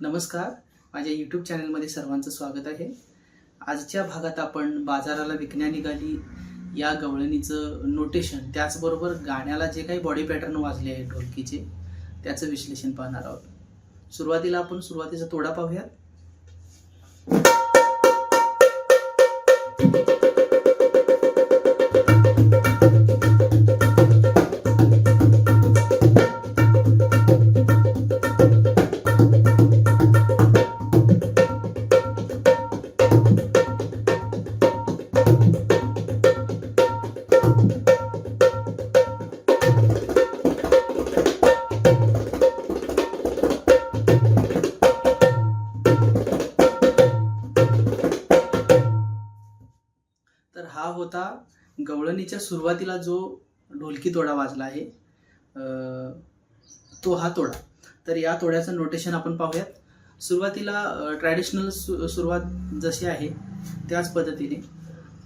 नमस्कार. माझ्या यूट्यूब चॅनलमध्ये सर्वांचं स्वागत आहे. आजच्या भागात आपण बाजाराला विकण्या निघाली. या गवळणीचं नोटेशन त्याचबरोबर गाण्याला जे काही बॉडी पॅटर्न वाजले आहे ढोलकीचे त्याचं विश्लेषण पाहणार आहोत. सुरुवातीला आपण सुरुवातीचा तोडा पाहूयात. होता गवळणीच्या सुरुवातीला जो ढोलकी तोडा वाजला आहे तो हा तोडा तर या तोड्याचं नोटेशन आपण पाहूयात सुरुवातीला ट्रॅडिशनल सु सुरुवात जशी आहे त्याच पद्धतीने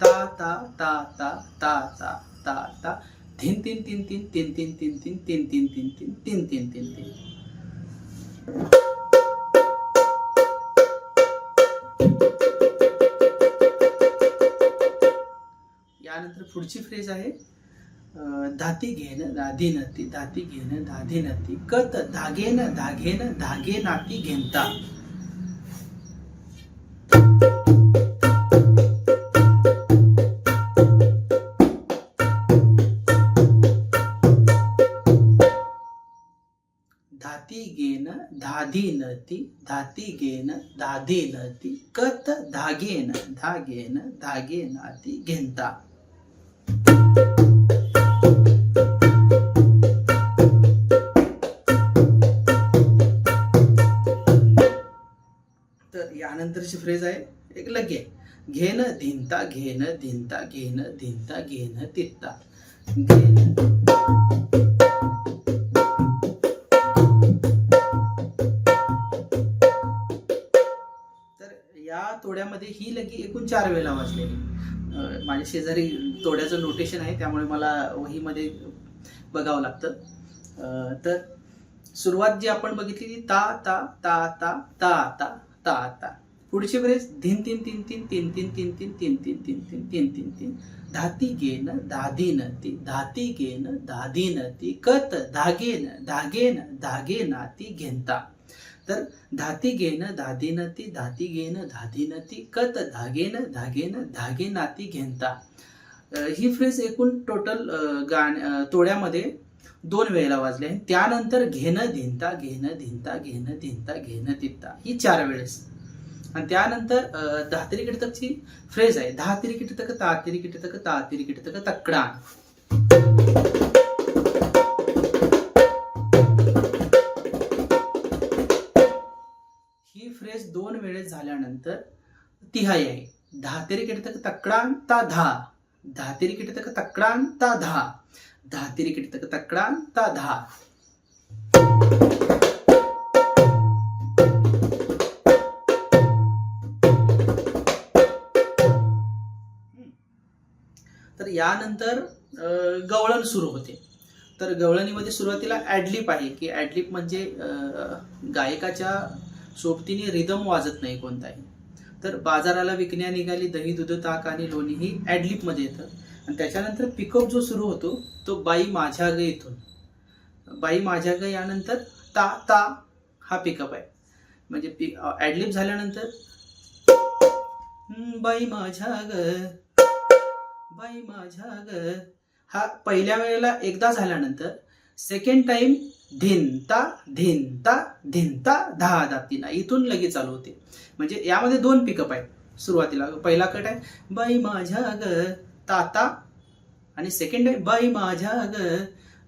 ता ता ता ता ता ता ता ता तीन तीन तीन तीन तीन तीन तीन तीन तीन तीन तीन तीन तीन तीन तीन तीन पुढची फ्रेज आहे धाती घेन धाधी नती धाती घेन धाधी नती, कत धागेन धागेन धागे नाती घेनता धाती गेन धाधी नती धाती गेन धाधी नती, कत धागेन धागेन धागे नाती घेनता तर यानंतरची फ्रेज आहे एक लगे. घेन धिंता घेन धिंता घेन धिंता घेन तित्ता. घेन. तर या तोड्यामध्ये ही लगी एकूण चार वेळेला वाजलेली. माझ्या शेजारी तोड्याचं नोटेशन आहे त्यामुळे मला वहीमध्ये बघावं लागतं तर सुरुवात जी आपण बघितली ती ता ता ता ता ता ता ता ता पुढची वेळेस धिन तीन तीन तीन तीन तीन तीन तीन तीन तीन तीन तीन तीन तीन तीन धाती गेन धाधीन ती धाती गेन धाधीन ती कत धागेन धागेन धागे नाती घेनता तर धाती घेणं धादीन ती धाती घेणं धादीन ती कत धागेन धागेन धागे नाती घेणता. ही फ्रेज एकूण टोटल गाण तोड्यामध्ये दोन वेळेला वाजली आहे त्यानंतर घेणं धिंता घेणं धिंता घेणं धिंता घेणं तित्ता ही चार वेळेस. आणि त्यानंतर अ, दहा कीटकची फ्रेज आहे. दहा तिरी कीटक ता तिरी कीटक ता तिरी कीटक तकडा त्यानंतर तिहाई आहे. धातेरी कीटक तकडांता धा धातेरी कीटक तकडांता धा धातेरी कीटक तकडांता धा तर यानंतर गवळण सुरू होते. तर गवळणीमध्ये सुरुवातीला ॲडलिप आहे की ॲडलिप म्हणजे गायकाच्या सोबतीने रिदम वाजत नाही कोणताही. तर बाजाराला विकण्या निघाली दही दूध ताक आणि लोणी ही ॲडलिपमध्ये येतं आणि त्याच्यानंतर पिकअप जो सुरू होतो तो बाई माझ्या ग इथून बाई माझ्या ग यानंतर ता ता हा पिकअप आहे. म्हणजे पि ॲडलिप झाल्यानंतर बाई माझ्या ग बाई माझ्या ग हा पहिल्या वेळेला एकदा झाल्यानंतर सेकंड टाइम धिनता धिनता धिनता दहा दातीना इथून लगेच चालू होते. म्हणजे यामध्ये दोन पिकअप आहेत. सुरुवातीला पहिला कट आहे बाई माझ्या ग ताता. आणि सेकंड आहे बाई माझ्या ग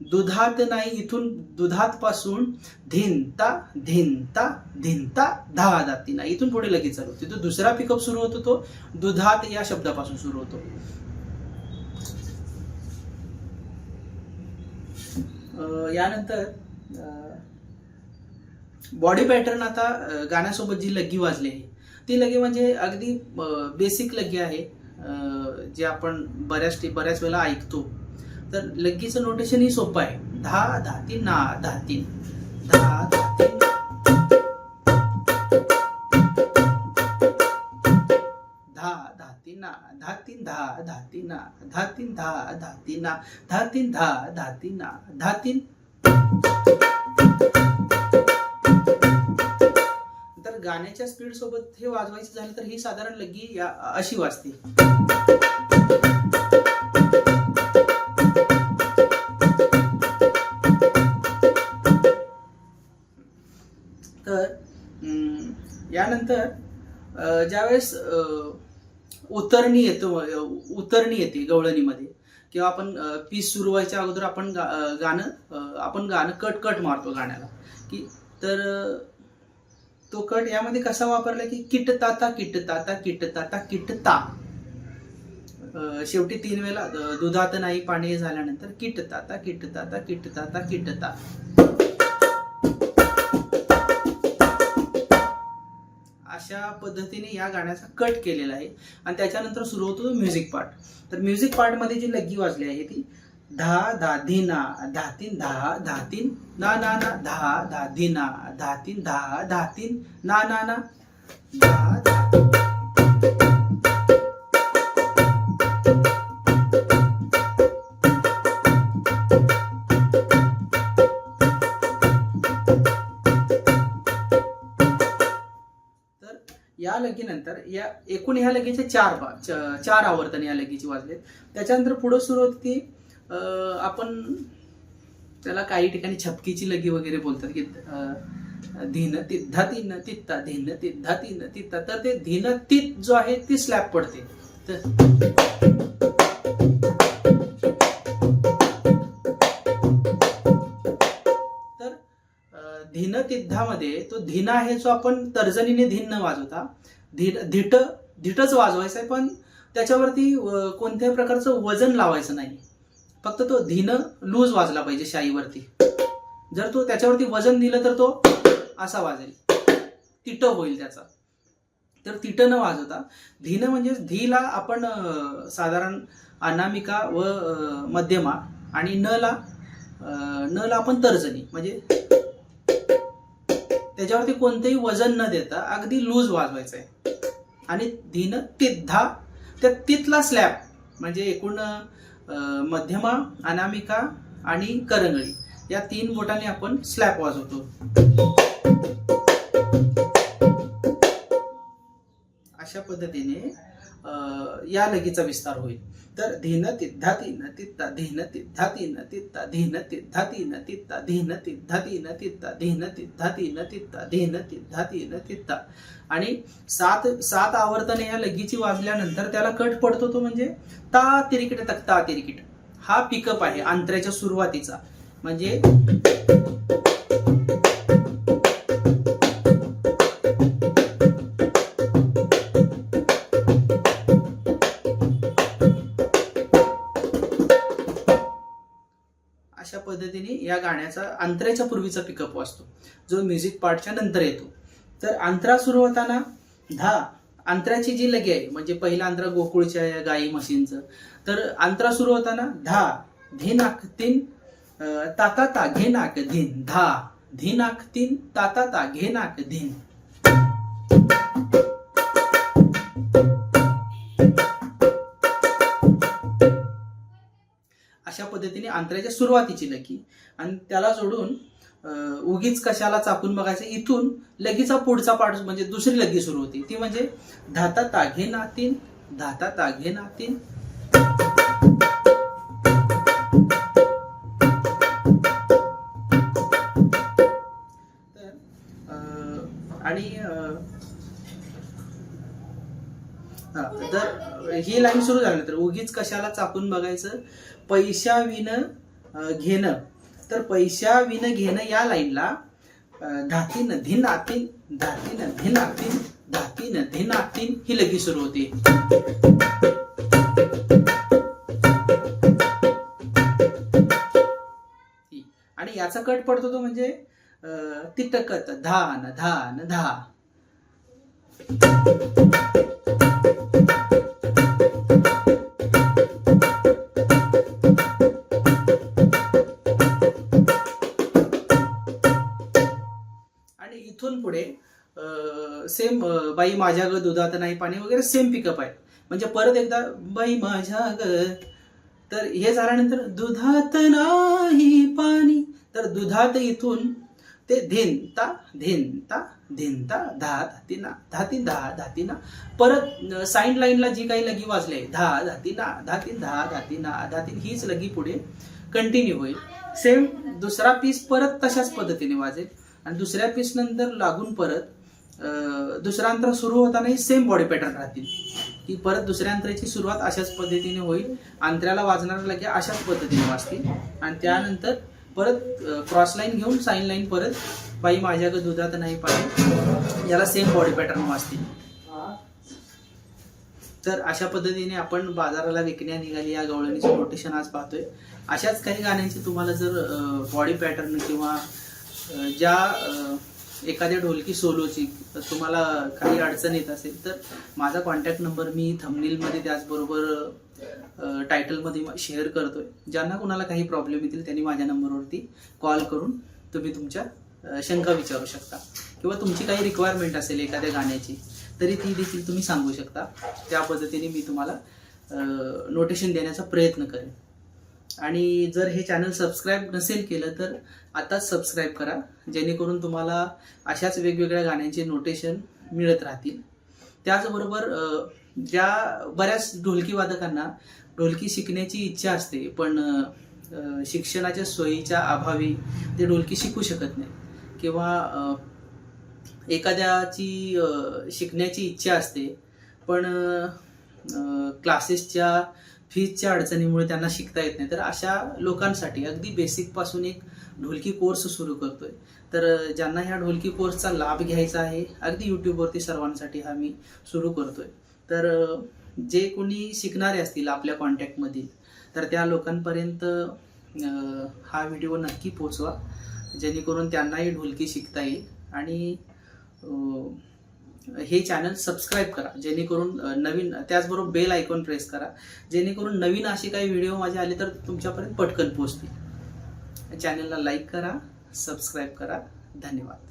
दुधात नाही. इथून दुधात पासून धिनता धिनता धिनता दहा दातीना इथून पुढे लगेच चालू होते. तो दुसरा पिकअप सुरू होतो तो दुधात या शब्दापासून सुरू होतो. यानंतर बॉडी पॅटर्न आता गाण्यासोबत जी लगी वाजली आहे ती लगी म्हणजे अगदी बेसिक लगी आहे जे आपण बऱ्याच बऱ्याच वेळेला ऐकतो. तर लग्गीचं नोटेशन ही सोपं आहे. धा धा तीन ना धा तीन. धा धा तीन. धा धा तीन ना धा तीन धा धा तीन ना धा तीन धा तीन ना धा तीन धा तीन ना धा तीन. तर गाण्याच्या स्पीड सोबत हे वाजवायचं झालं तर ही साधारण लग्गी या अशी वाजते. तर अं, यानंतर ज्यावेळेस अं, उतरणी येतो उतरणी येते गवळणीमध्ये किंवा आपण पीस सुरू व्हायच्या अगोदर आपण गा- गाणं आपण गाणं कट कट मारतो गाण्याला. की तर तो कट यामध्ये कसा वापरला की किट ताता किट ताता किट ताता किट ता शेवटी तीन वेळेला दुधात नाही पाणी झाल्यानंतर किट ताता किट ताता अशा पद्धतीने या गाण्याचा कट केलेला आहे. आणि त्याच्यानंतर सुरू होतो म्युझिक पार्ट तर म्युझिक पार्टमध्ये जी लग्गी वाजली आहे ती धा धा धिना धातीन धा धातीन ना ना ना धा धा धिना धातीन धा धातीन ना ना ना धा धा लगीनंतर या एकूण ह्या लगीचे चार चार आवर्तन या लगीची वाजलेत. त्याच्यानंतर पुढं सुरू होती ती आपण त्याला काही ठिकाणी छपकीची लगी वगैरे बोलतात की धीन तिद्धा तीन तित्ता धीन तिद्धा तीन तित्ता. तर ते धीन तित जो आहे ती स्लॅब पडते. तर धिन धीन तिद्धामध्ये तो धीन आहे जो आपण तर्जनीने धीन वाजवता धीट धीट धीटच वाजवायचं आहे पण त्याच्यावरती कोणत्याही प्रकारचं वजन लावायचं नाही. फक्त तो धीन लूज वाजला पाहिजे शाईवरती. जर तो त्याच्यावरती वजन दिलं तर तो असा वाजेल. तिट होईल त्याचा. तर तिट न वाजवता धीन म्हणजे धीला आपण साधारण अनामिका व मध्यमा आणि न ला न ला आपण तर्जनी म्हणजे त्याच्यावरती कोणतेही वजन न देता अगदी लूज वाजवायचं आहे आणि धीन तिद्धा त्या तिथला स्लॅब म्हणजे एकूण मध्यमा अनामिका आणि करंगळी या तीन बोटाने आपण स्लॅब वाजवतो. अशा पद्धतीने या लगीचा विस्तार होईल. तर धीन तिद्धा तीन तित्ता धीन तिद्धा तीन तित्ता धीन तिद्धा तीन तित्ता धीन तिद्धा तीन तित्ता धीन तिद्धा तीन तित्ता धीन तिद्धा तीन तित्ता आणि सात सात आवर्तने या लगीची वाजल्यानंतर त्याला कट पडतो तो म्हणजे ता तिरिकिट तक्ता ता तिरिकिट. हा पिकअप आहे अंतऱ्याच्या सुरुवातीचा. म्हणजे या अंतराच्या अंतऱ्याच्या पूर्वीचा पिकअप वाचतो. जो म्युझिक पार्टच्या नंतर येतो. तर अंतरा सुरू होताना धा अंतराची जी लगी आहे म्हणजे पहिला अंतरा गोकुळच्या या गाई म्हशींचं. तर अंतरा सुरू होताना धा धिनाक तीन ताता ता घेनाक धिन. धा धिनाक तीन ताता ता घेनाक धिन. अशा पद्धतीने अंतराच्या सुरुवातीची लगी आणि त्याला जोडून अं, उगीच कशाला चापून बघायचं? इथून लगीचा पुढचा पाठ म्हणजे दुसरी लगी सुरू होती. ती म्हणजे धाता ताघे नातीन धाता ताघे नातीन ही लाईन सुरू झाल्यानंतर उगीच कशाला चापून बघायचं? पैशाविन घेणं. तर पैशाविन घेणं या लाईनला धातीन धिनातीन धातीन धिनातीन धातीन धिनातीन ही लगी सुरू होते. आणि याचा कट पडतो तो म्हणजे अं, तिटकत धान धान धा सेम बाई माझ्या ग दुधात नाही पाणी वगैरे सेम पिकअप आहे. म्हणजे परत एकदा बाई माझ्या ग तर हे झाल्यानंतर दुधात नाही पाणी तर दुधात इथून ते धेनता धेनता धेनता धा धातीना धाती धा धातीना. परत साईन लाईनला जी काही लगी वाजले धा धातीना धातीन धा धातीना धातीन हीच लगी पुढे कंटिन्यू होईल. सेम दुसरा पीस परत तशाच पद्धतीने वाजेल. आणि दुसऱ्या पीस नंतर लागून परत दुसरा अंतर सुरू होतानाही सेम बॉडी पॅटर्न राहतील. की परत दुसऱ्या अंतराची सुरुवात अशाच पद्धतीने होईल. अंतऱ्याला वाजणार लगे अशाच पद्धतीने वाजतील. आणि त्यानंतर परत क्रॉस लाईन घेऊन साईन लाईन परत बाई माझ्या दुधात नाही पाहिजे याला सेम बॉडी पॅटर्न वाजतील. तर अशा पद्धतीने आपण बाजाराला विकण्या निघाली. या गवळणीचं रोटेशन आज पाहतोय. अशाच काही गाण्यांची तुम्हाला जर बॉडी पॅटर्न किंवा ज्या एखाद्या ढोलकी सोलोची तुम्हाला काही अडचण येत असेल तर माझा कॉन्टॅक्ट नंबर मी थंबनीलमध्ये त्याचबरोबर टायटलमध्ये शेअर करतोय. ज्यांना कोणाला काही प्रॉब्लेम येतील त्यांनी माझ्या नंबरवरती कॉल करून तुम्ही तुमच्या शंका विचारू शकता. किंवा तुमची काही रिक्वायरमेंट असेल एखाद्या गाण्याची तरी ती देखील तुम्ही सांगू शकता. त्या पद्धतीने मी तुम्हाला नोटेशन देण्याचा प्रयत्न करेन. आणि जर हे चॅनल सबस्क्राईब नसेल केलं तर आताच सबस्क्राईब करा. जेणेकरून तुम्हाला अशाच वेगवेगळ्या गाण्यांचे नोटेशन मिळत राहतील. त्याचबरोबर ज्या बऱ्याच ढोलकी वादकांना ढोलकी शिकण्याची इच्छा असते पण शिक्षणाच्या सोयीच्या अभावी ते ढोलकी शिकू शकत नाही किंवा एखाद्याची शिकण्याची इच्छा असते पण क्लासेसच्या फीजच्या अडचणीमुळे त्यांना शिकता येत नाही. तर अशा लोकांसाठी अगदी बेसिकपासून एक ढोलकी कोर्स सुरू करतोय. तर ज्यांना ह्या ढोलकी कोर्सचा लाभ घ्यायचा आहे अगदी यूट्यूबवरती सर्वांसाठी हा मी सुरू करतोय. तर जे कोणी शिकणारे असतील आपल्या कॉन्टॅक्टमधील तर त्या लोकांपर्यंत हा व्हिडिओ नक्की पोचवा जेणेकरून त्यांनाही ढोलकी शिकता येईल आणि हे चॅनल सबस्क्राईब करा. जेणेकरून नवीन त्याचबरोबर बेल आयकॉन प्रेस करा. जेणेकरून नवीन असे काही व्हिडिओ माझे आले तर तुमच्यापर्यंत पटकन पोहोचतील. चॅनलला लाईक करा सबस्क्राईब करा. धन्यवाद.